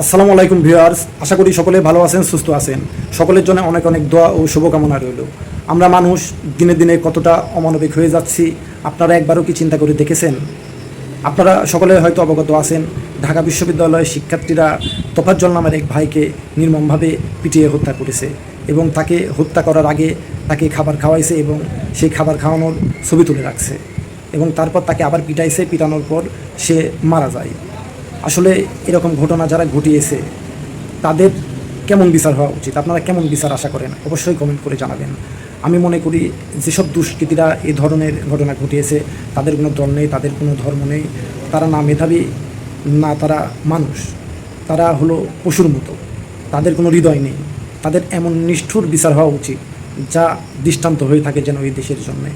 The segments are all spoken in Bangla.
আসসালামু আলাইকুম ভিউয়ার্স। আশা করি সকলে ভালো আছেন, সুস্থ আছেন। সকলের জন্য অনেক অনেক দোয়া ও শুভকামনা রইল। আমরা মানুষ, দিনে দিনে কতটা অমানবিক হয়ে যাচ্ছি, আপনারা একবারও কি চিন্তা করে দেখেছেন? আপনারা সকলে হয়তো অবগত আছেন, ঢাকা বিশ্ববিদ্যালয়ের শিক্ষার্থীরা তোফাজ্জল নামের এক ভাইকে নির্মমভাবে পিটিয়ে হত্যা করেছে এবং তাকে হত্যা করার আগে তাকে খাবার খাওয়াইছে এবং সেই খাবার খাওয়ানোর ছবি তুলে রাখছে এবং তারপর তাকে আবার পিটাইছে, পিটানোর পর সে মারা যায়। আসলে এরকম ঘটনা যারা ঘটিয়েছে, তাদের কেমন বিচার হওয়া উচিত? আপনারা কেমন বিচার আশা করেন? অবশ্যই কমেন্ট করে জানাবেন। আমি মনে করি যেসব দুষ্কৃতীরা এই ধরনের ঘটনা ঘটিয়েছে, তাদের কোনো দল নেই, তাদের কোনো ধর্ম নেই, তারা না মেধাবী, না তারা মানুষ। তারা হলো পশুর মতো। তাদের কোনো হৃদয় নেই। তাদের এমন নিষ্ঠুর বিচার হওয়া উচিত যা দৃষ্টান্ত হয়ে থাকে যেন এই দেশের জন্যে।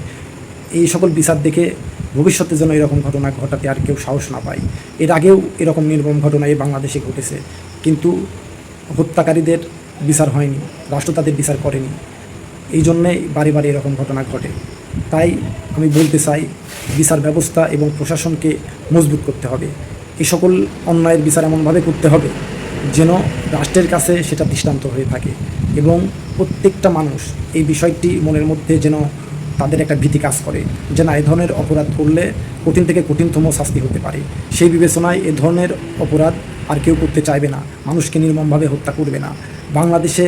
এই সকল বিচার দেখে ভবিষ্যতে যেন এরকম ঘটনা ঘটাতে আর কেউ সাহস না পায়। এর আগেও এরকম নির্মম ঘটনা এই বাংলাদেশে ঘটেছে। কিন্তু হত্যাকারীদের বিচার হয়নি, রাষ্ট্র তাদের বিচার করেনি। এই জন্যেই বারে বারে এরকম ঘটনা ঘটে। তাই আমি বলতে চাই, বিচার ব্যবস্থা এবং প্রশাসনকে মজবুত করতে হবে। এই সকল অন্যায়ের বিচার এমনভাবে করতে হবে যেন রাষ্ট্রের কাছে সেটা দৃষ্টান্ত হয়ে থাকে এবং প্রত্যেকটা মানুষ এই বিষয়টি মনের মধ্যে যেন তাদের একটা ভীতি কাজ করে যে না, এ ধরনের অপরাধ করলে কঠিন থেকে কঠিনতম শাস্তি হতে পারে। সেই বিবেচনায় এ ধরনের অপরাধ আর কেউ করতে চাইবে না। মানুষকে নির্মমভাবে হত্যা করবে না। বাংলাদেশে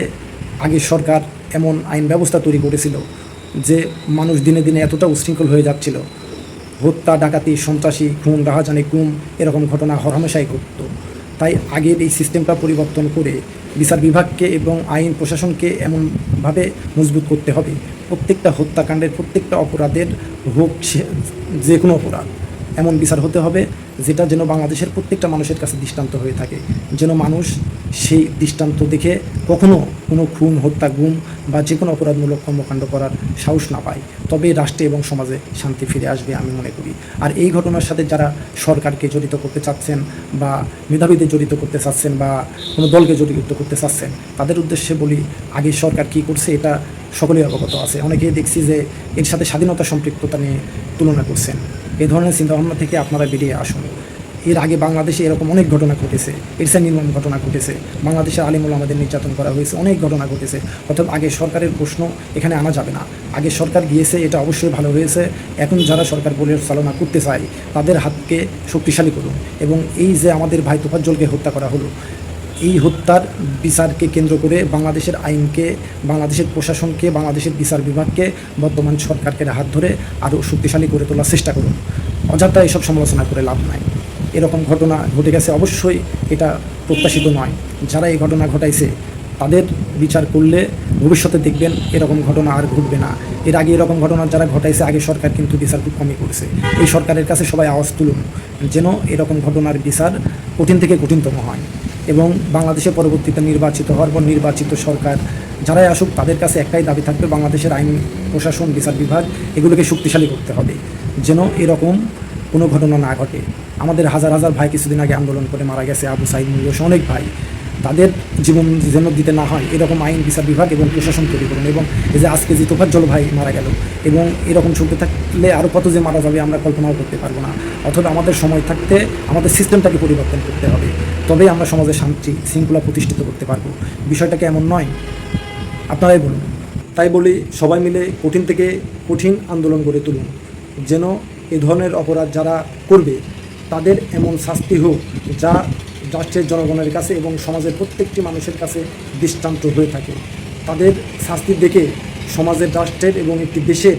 আগে সরকার এমন আইন ব্যবস্থা তৈরি করেছিল যে মানুষ দিনে দিনে এতটা উশৃঙ্খল হয়ে যাচ্ছিল। হত্যা, ডাকাতি, সন্ত্রাসী, খুন, রাহাজানি গুম এরকম ঘটনা হরহামেশাই ঘটত। তাই আগের এই সিস্টেমটা পরিবর্তন করে বিচার বিভাগকে এবং আইন প্রশাসনকে এমনভাবে মজবুত করতে হবে। প্রত্যেকটা হত্যাকাণ্ডের, প্রত্যেকটা অপরাধের হোক যে কোনো অপরাধ। এমন বিচার হতে হবে যেটা যেন বাংলাদেশের প্রত্যেকটা মানুষের কাছে দৃষ্টান্ত হয়ে থাকে। যেন মানুষ সেই দৃষ্টান্ত দেখে কখনো কোনো খুন, হত্যা, গুম বা যে কোনো অপরাধমূলক কর্মকাণ্ড করার সাহস না পায়। তবে রাষ্ট্রে এবং সমাজে শান্তি ফিরে আসবে আমি মনে করি। আর এই ঘটনার সাথে যারা সরকারকে জড়িত করতে চাচ্ছেন বা মেধাবীদের জড়িত করতে চাচ্ছেন বা কোনো দলকে জড়িত করতে চাচ্ছেন, তাদের উদ্দেশ্যে বলি, আগে সরকার কী করছে এটা সকলেই অবগত আছে। অনেকেই দেখছি যে এর সাথে স্বাধীনতা সম্পৃক্ততা নিয়ে তুলনা করছেন। এই ধরনের চিন্তাভাবনা থেকে আপনারা বেরিয়ে আসুন। এর আগে বাংলাদেশে এরকম অনেক ঘটনা ঘটেছে। এরসা নির্মম ঘটনা ঘটেছে। বাংলাদেশের আলিমুল আমাদের নির্যাতন করা হয়েছে। অনেক ঘটনা ঘটেছে। অর্থাৎ আগে সরকারের প্রশ্ন এখানে আনা যাবে না। আগে সরকার গিয়েছে, এটা অবশ্যই ভালো হয়েছে। এখন যারা সরকার পরিচালনা করতে চায়, তাদের হাতকে শক্তিশালী করুন। এবং এই যে আমাদের ভাই তোফাজ্জলকে হত্যা করা হলো এই হত্যার বিচারকে কেন্দ্র করে বাংলাদেশের আইনকে, বাংলাদেশের প্রশাসনকে, বাংলাদেশের বিচার বিভাগকে বর্তমান সরকারকে হাত ধরে আরও শক্তিশালী করে তোলার চেষ্টা করুন। অযথা এসব সমালোচনা করে লাভ নাই। এরকম ঘটনা ঘটে গেছে অবশ্যই, এটা প্রত্যাশিত নয়। যারা এই ঘটনা ঘটাইছে, তাদের বিচার করলে ভবিষ্যতে দেখবেন এরকম ঘটনা আর ঘটবে না। এর আগে এরকম ঘটনা যারা ঘটাইছে, আগে সরকার কিন্তু বিচার খুব কমই করেছে। এই সরকারের কাছে সবাই আওয়াজ তুলুন, যেন এরকম ঘটনার বিচার কঠিন থেকে কঠিনতম হয়। এবং বাংলাদেশে পরবর্তীতে নির্বাচিত হওয়ার পর নির্বাচিত সরকার যারাই আসুক, তাদের কাছে একটাই দাবি থাকবে, বাংলাদেশের আইন, প্রশাসন, বিচার বিভাগ, এগুলোকে শক্তিশালী করতে হবে। যেন এরকম কোনো ঘটনা না ঘটে। আমাদের হাজার হাজার ভাই কিছুদিন আগে আন্দোলন করে মারা গেছে আবু সাইদ মুল্লোস অনেক ভাই। তাদের জীবন যেন দিতে না হয়, এরকম আইন, বিচার বিভাগ এবং প্রশাসন তৈরি করুন এবং এই যে আজকে যে তোফাজ্জল ভাই মারা গেল এবং এরকম চলতে থাকলে আরও কত যে মারা যাবে আমরা কল্পনাও করতে পারব না। অথবা আমাদের সময় থাকতে আমাদের সিস্টেমটাকে পরিবর্তন করতে হবে। তবেই আমরা সমাজে শান্তি, শৃঙ্খলা প্রতিষ্ঠিত করতে পারব। বিষয়টাকে এমন নয়, আপনারাই বলুন। তাই বলি, সবাই মিলে কঠিন থেকে কঠিন আন্দোলন গড়ে তুলুন। যেন এ ধরনের অপরাধ যারা করবে, তাদের এমন শাস্তি হোক যা রাষ্ট্রের জনগণের কাছে এবং সমাজের প্রত্যেকটি মানুষের কাছে দৃষ্টান্ত হয়ে থাকে। তাদের শাস্তি দেখে সমাজের, রাষ্ট্রের এবং একটি দেশের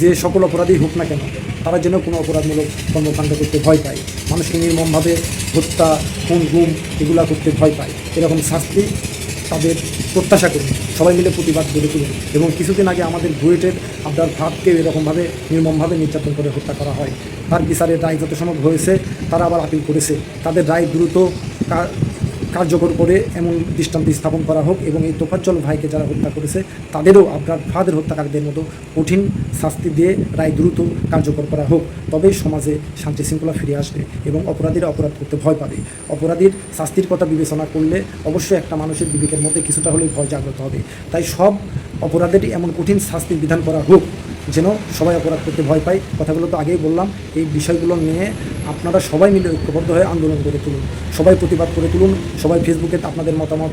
যে সকল অপরাধী হোক না কেন, তারা যেন কোনো অপরাধমূলক কর্মকাণ্ড করতে ভয় পায়। মানুষকে নির্মমভাবে হত্যা, খুন, গুম এগুলা করতে ভয় পায়। এরকম শাস্তি তাদের প্রত্যাশা করি। সবাই মিলে প্রতিবাদ করে তুলে এবং কিছুদিন আগে আমাদের বুয়েটের আবদার ভাবকে এরকমভাবে নির্মমভাবে নির্যাতন করে হত্যা করা হয়। তার বিচারের রায় যত সম্ভব হয়েছে, তারা আবার আপিল করেছে। তাদের রায় দ্রুত কার্যকর করে এমন দৃষ্টান্ত স্থাপন করা হোক এবং এই তোফাজ্জল ভাইকে যারা হত্যা করেছে, তাদেরও আপনার ফাদের হত্যাকারীদের মতো কঠিন শাস্তি দিয়ে রায় দ্রুত কার্যকর করা হোক। তবেই সমাজে শান্তি শৃঙ্খলা ফিরে আসবে এবং অপরাধীরা অপরাধ করতে ভয় পাবে। অপরাধীর শাস্তির কথা বিবেচনা করলে অবশ্যই একটা মানুষের বিবেকের মধ্যে কিছুটা হলেও ভয় জাগ্রত হবে। তাই সব অপরাধেরই এমন কঠিন শাস্তির বিধান করা হোক, যেন সবাই অপরাধ করতে ভয় পায়। কথাগুলো তো আগেই বললাম, এই বিষয়গুলো নিয়ে আপনারা সবাই মিলে ঐক্যবদ্ধ হয়ে আন্দোলন করে তুলুন। সবাই প্রতিবাদ করে তুলুন, সবাই ফেসবুকে আপনাদের মতামত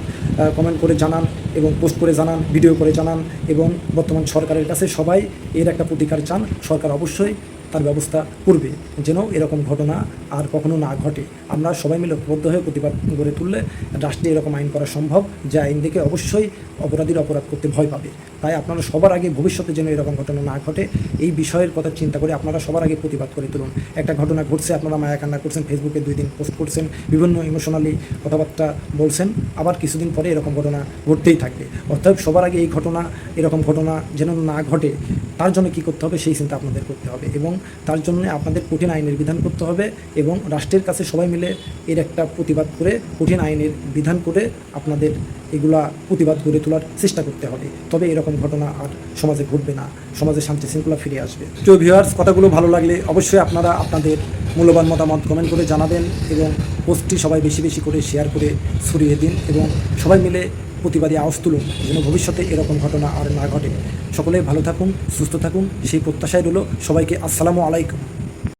কমেন্ট করে জানান এবং পোস্ট করে জানান ভিডিও করে জানান এবং বর্তমান সরকারের কাছে সবাই এর একটা প্রতিকার চান। সরকার অবশ্যই তার ব্যবস্থা করবে যেন এরকম ঘটনা আর কখনো না ঘটে। আমরা সবাই মিলে ঐক্যবদ্ধ হয়ে প্রতিবাদ গড়ে তুললে রাষ্ট্রে এরকম আইন করা সম্ভব, যে আইন দেখে অবশ্যই অপরাধীর অপরাধ করতে ভয় পাবে। তাই আপনারা সবার আগে ভবিষ্যতে যেন এরকম ঘটনা না ঘটে, এই বিষয়ের কথা চিন্তা করে আপনারা সবার আগে প্রতিবাদ করে তুলুন। একটা ঘটনা ঘটছে, আপনারা মায়া কান্না করছেন, ফেসবুকে দুই দিন পোস্ট করছেন, বিভিন্ন ইমোশনালি কথাবার্তা বলছেন, আবার কিছুদিন পরে এরকম ঘটনা ঘটতেই থাকবে। অর্থাৎ সবার আগে এই ঘটনা, এরকম ঘটনা যেন না ঘটে তার জন্য কী করতে হবে, সেই চিন্তা আপনাদের করতে হবে এবং তার জন্য আপনাদের কঠিন আইনের বিধান করতে হবে এবং রাষ্ট্রের কাছে সবাই মিলে এর একটা প্রতিবাদ করে, কঠিন আইনের বিধান করে আপনাদের এগুলা প্রতিবাদ গড়ে তোলার চেষ্টা করতে হবে। তবে এরকম ঘটনা আর সমাজে ঘটবে না, সমাজে শান্তি শৃঙ্খলা ফিরে আসবে। তো ভিউয়ার্স কথাগুলো ভালো লাগলে অবশ্যই আপনারা আপনাদের মূল্যবান মতামত কমেন্ট করে জানাবেন এবং পোস্টটি সবাই বেশি বেশি করে শেয়ার করে ছড়িয়ে দিন এবং সবাই মিলে প্রতিবাদী আওয়াজ তুলুন, যেন ভবিষ্যতে এরকম ঘটনা আর না ঘটে। সকলে ভালো থাকুন, সুস্থ থাকুন, সেই প্রত্যাশায় রইল সবাইকে। আসসালামু আলাইকুম।